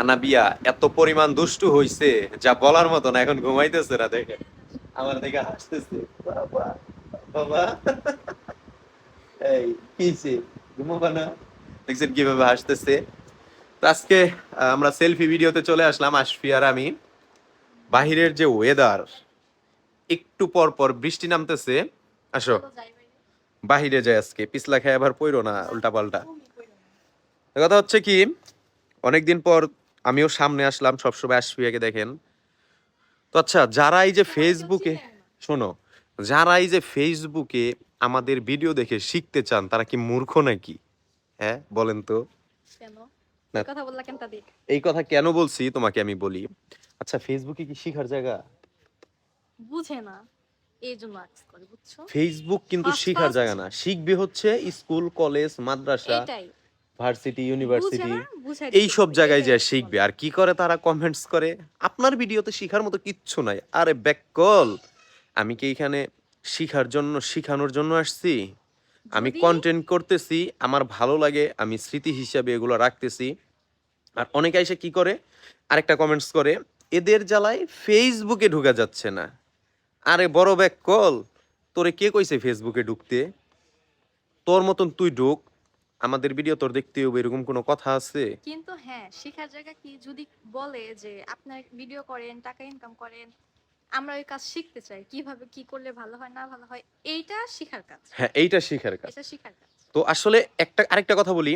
আনাবিয়া এত পরিমাণ দুষ্টু হইছে যা বলার মতো না এখন ঘুমাইতেছে না দেখে আমার দেখে হাসতেছে বাবা বাবা। এই কিছে ঘুমাবা না। দেখছেন কীভাবে হাসতেছে? তো আজকে আমরা সেলফি ভিডিওতে চলে আসলাম আশফি আর আমি। বাহিরের যে ওয়েদার একটু পর পর বৃষ্টি নামতেছে। আসো। বাহিরে যায় আজকে পিছলা খায় আবার পইরো না উল্টা পাল্টা কথা হচ্ছে কি অনেকদিন পর আমিও সামনে আসলাম সবসময় আশফিয়াকে দেখেন। তো আচ্ছা যারা এই যে ফেসবুকে শোনো যারা এই যে ফেসবুকে আমাদের ভিডিও দেখে শিখতে চান তারা কি মূর্খ নাকি? হ্যাঁ বলেন তো। এই কথা কেন বলছি তোমাকে আমি বলি। আচ্ছা ফেসবুকে কি শিখার জায়গা? বুঝে না। ফেসবুক কিন্তু শিখার জায়গা না। শিখবে হচ্ছে স্কুল কলেজ মাদ্রাসা। ভার্সিটি ইউনিভার্সিটি এই সব জায়গায় এটাই যা শিখবে আর কি করে তারা কমেন্টস করে আপনার ভিডিওতে শিখার মতো কিচ্ছু নাই। আরে ব্যাককল আমি কি এখানে শিখার জন্য শিখানোর জন্য আসছি? আমি কন্টেন্ট করতেছি আমার ভালো লাগে আমি স্মৃতি হিসাবে এগুলো রাখতেছি। আর অনেকে এসে কি করে? আরেকটা কমেন্টস করে এদের জ্বালায় ফেসবুকে ঢুকা যাচ্ছে না। আরে বড় ব্যাক কল তোরে কে কইছে ফেসবুকে ঢুকতে? তোর মতন তুই ঢুক। আমাদের ভিডিও তোর দেখতে হবে এরকম কোনো কথা আছে? কিন্তু হ্যাঁ শেখার জায়গা কি? যদি বলে যে আপনার ভিডিও করেন টাকা ইনকাম করেন আমরা ওই কাজ শিখতে চাই। কীভাবে কি করলে ভালো হয় না ভালো হয় এইটা শেখার কাজ। হ্যাঁ এইটা শিখার কাজ। এটা শেখার কাজ। তো আসলে একটা আরেকটা কথা বলি।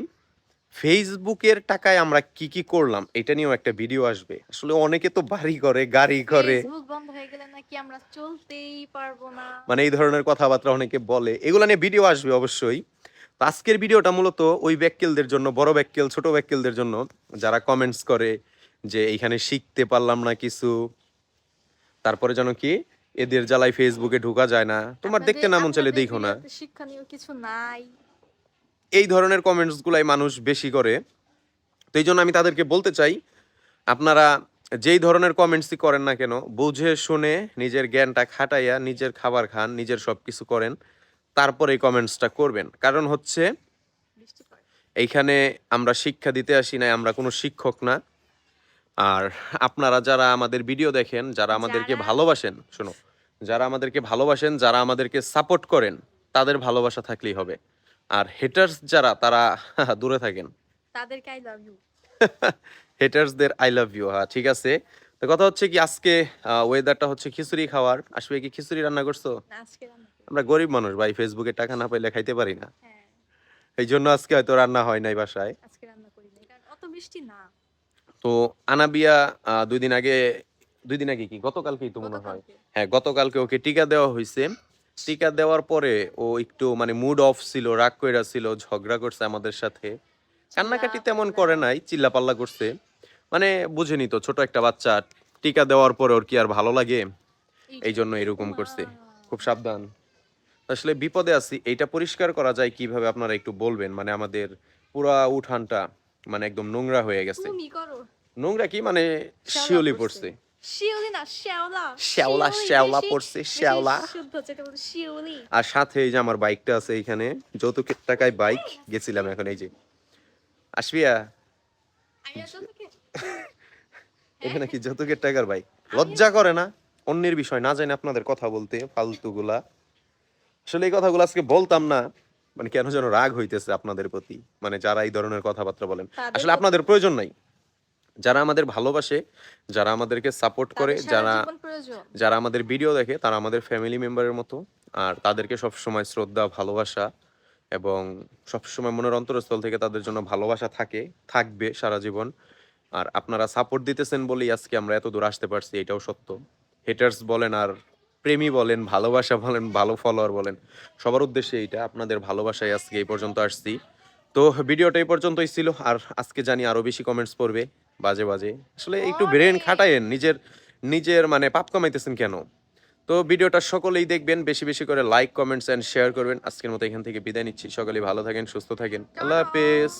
ফেসবুকের টাকায় আমরা কি কি করলাম এটা নিয়েও একটা ভিডিও আসবে। আসলে অনেকে তো বাড়ি করে গাড়ি করে ফেসবুক বন্ধ হয়ে গেলে নাকি আমরা চলতেই পারব না। মানে এই ধরনের কথাবার্তা অনেকে বলে। এগুলা নিয়ে ভিডিও আসবে অবশ্যই। তো আজকের ভিডিওটা মূলত ওই ব্যাককেলদের জন্য বড় ব্যাককেল ছোট ব্যাককেলদের জন্য। যারা কমেন্টস করে যে এইখানে শিখতে পারলাম না কিছু তারপরে যেন কি এদের জ্বালায় ফেসবুকে ঢোকা যায় না। তোমার দেখতে না মন চাইলে দেখো না। শিক্ষণীয় কিছু নাই। এই ধরনের কমেন্টস গুলাই মানুষ বেশি করে। তো এই জন্য আমি তাদেরকে বলতে চাই আপনারা যেই ধরনের কমেন্টসই করেন না কেন বুঝে শুনে নিজের জ্ঞানটা খাটাইয়া নিজের খাবার খান নিজের সব কিছু করেন। তারপরে এই কমেন্টসটা করবেন। কারণ হচ্ছে এইখানে আমরা শিক্ষা দিতে আসি না আমরা কোনো শিক্ষক না। আর আপনারা যারা আমাদের ভিডিও দেখেন যারা আমাদেরকে ভালোবাসেন শোনো যারা আমাদেরকে ভালোবাসেন যারা আমাদেরকে সাপোর্ট করেন তাদের ভালোবাসা থাকলেই হবে। আর হেটার্স যারা তারা দূরে থাকেন। তাদেরকে আই লাভ ইউ হেটার্সদের আই লাভ ইউ হ্যাঁ ঠিক আছে। তো কথা হচ্ছে কি আজকে ওয়েদারটা হচ্ছে খিচুড়ি খাওয়ার। আসবে কি খিচুড়ি রান্না করছ? না আজকে। আমরা গরিব মানুষ ভাই ফেসবুকে টাকা না পাইলে খাইতে পারি না। হ্যাঁ। এই জন্য আজকে হয়তো রান্না হয় নাই বাসায়। আজকে রান্না করি নাই কারণ অত বৃষ্টি না। তো আনাবিয়া দুই দিন আগে দুই দিন আগে কি? গতকালকেই তো মনে হয়। হ্যাঁ গতকালকে ওকে টিকা দেওয়া হয়েছে টিকা দেওয়ার পরে ও একটু মানে মুড অফ ছিল রাগ কইরা ছিল ঝগড়া করছে আমাদের সাথে। কান্নাকাটি তেমন করে নাই চিল্লাপাল্লা করছে। মানে বুঝেনি তো ছোট একটা বাচ্চা টিকা দেওয়ার পরে ওর কি আর ভালো লাগে? এই জন্য এরকম করছে। খুব সাবধান। আসলে বিপদে আছি এইটা পরিষ্কার করা যায় কীভাবে আপনারা একটু বলবেন? মানে আমাদের পুরা উঠানটা মানে একদম নোংরা হয়ে গেছে। নোংরা কি? মানে শিওলি পড়ছে। শ্যাওলা। শ্যাওলা, পড়ছে, শ্যাওলা। আর সাথে এই যে আমার বাইকটা আছে এখানে যৌতুকের টাকায় বাইক গেছিলাম এখন এই যে। আসবিয়া এখানে কি যৌতুকের টাকার বাইক? লজ্জা করে না? অন্যের বিষয় না জানি আপনাদের কথা বলতে ফালতুগুলা। আসলে এই কথাগুলো আজকে বলতাম না মানে কেন যেন রাগ হইতেছে আপনাদের প্রতি মানে যারা এই ধরনের কথাবার্তা বলেন। আসলে আপনাদের প্রয়োজন নাই। যারা আমাদের ভালোবাসে যারা আমাদেরকে সাপোর্ট করে যারা যারা আমাদের ভিডিও দেখে তারা আমাদের ফ্যামিলি মেম্বারের মতো আর তাদেরকে সবসময় শ্রদ্ধা ভালোবাসা এবং সবসময় মনের অন্তরস্থল থেকে তাদের জন্য ভালোবাসা থাকে থাকবে সারা জীবন। আর আপনারা সাপোর্ট দিতেছেন বলেই আজকে আমরা এত দূর আসতে পারছি এটাও সত্য। হেটার্স বলেন আর প্রেমী বলেন, ভালোবাসা বলেন, ভালো ফলোয়ার বলেন, সবার উদ্দেশ্যে এইটা। আপনাদের ভালোবাসায় আজকে এই পর্যন্ত আসছি। তো ভিডিওটা এই পর্যন্তই ছিল, আর আজকে জানি আরও বেশি কমেন্টস পড়বে, বাজে বাজে। আসলে একটু ব্রেন। খাটায়েন, নিজের নিজের মানে পাপ কামাইতেছেন কেন? তো ভিডিওটা সকলেই দেখবেন, বেশি বেশি করে লাইক কমেন্টস অ্যান্ড শেয়ার করবেন। আজকের মতো এখান থেকে বিদায় নিচ্ছি। সকলেই ভালো থাকেন, সুস্থ থাকেন। আল্লাহ হাফেজ।